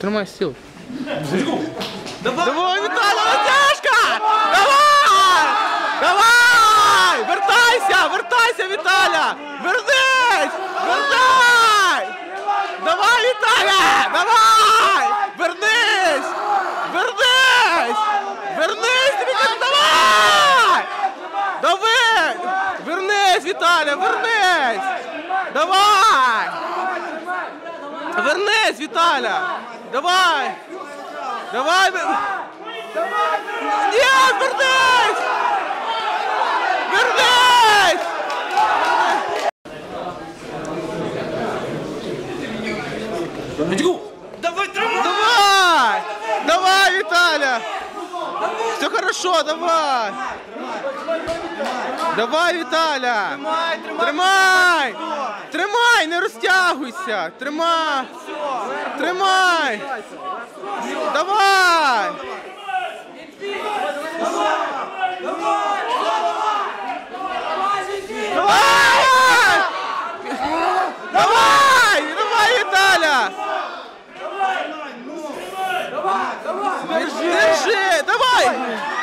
Тримай стіл. Давай, Віталя, натяжка! Давай! Давай! Вертайся! Вертайся, Віталя! Вернись! Вертай! Давай, Віталя! Давай! Вернись! Вернись! Вернись! Тобі кажу, давай! Давай! Вернись, Віталя! Вернись! Давай! Вернись, Віталя! Давай! Давай! Ні, вернись! Вернись! Давай, тримай! Давай! Давай, Виталя! Все хорошо, давай! Давай, Віталя! Тримай, тримай! Тримай! Тримай, не розтягуйся! Тримай! Тримай! Давай! Давай! Давай! Давай, Давай, Віталя! Держи! Давай!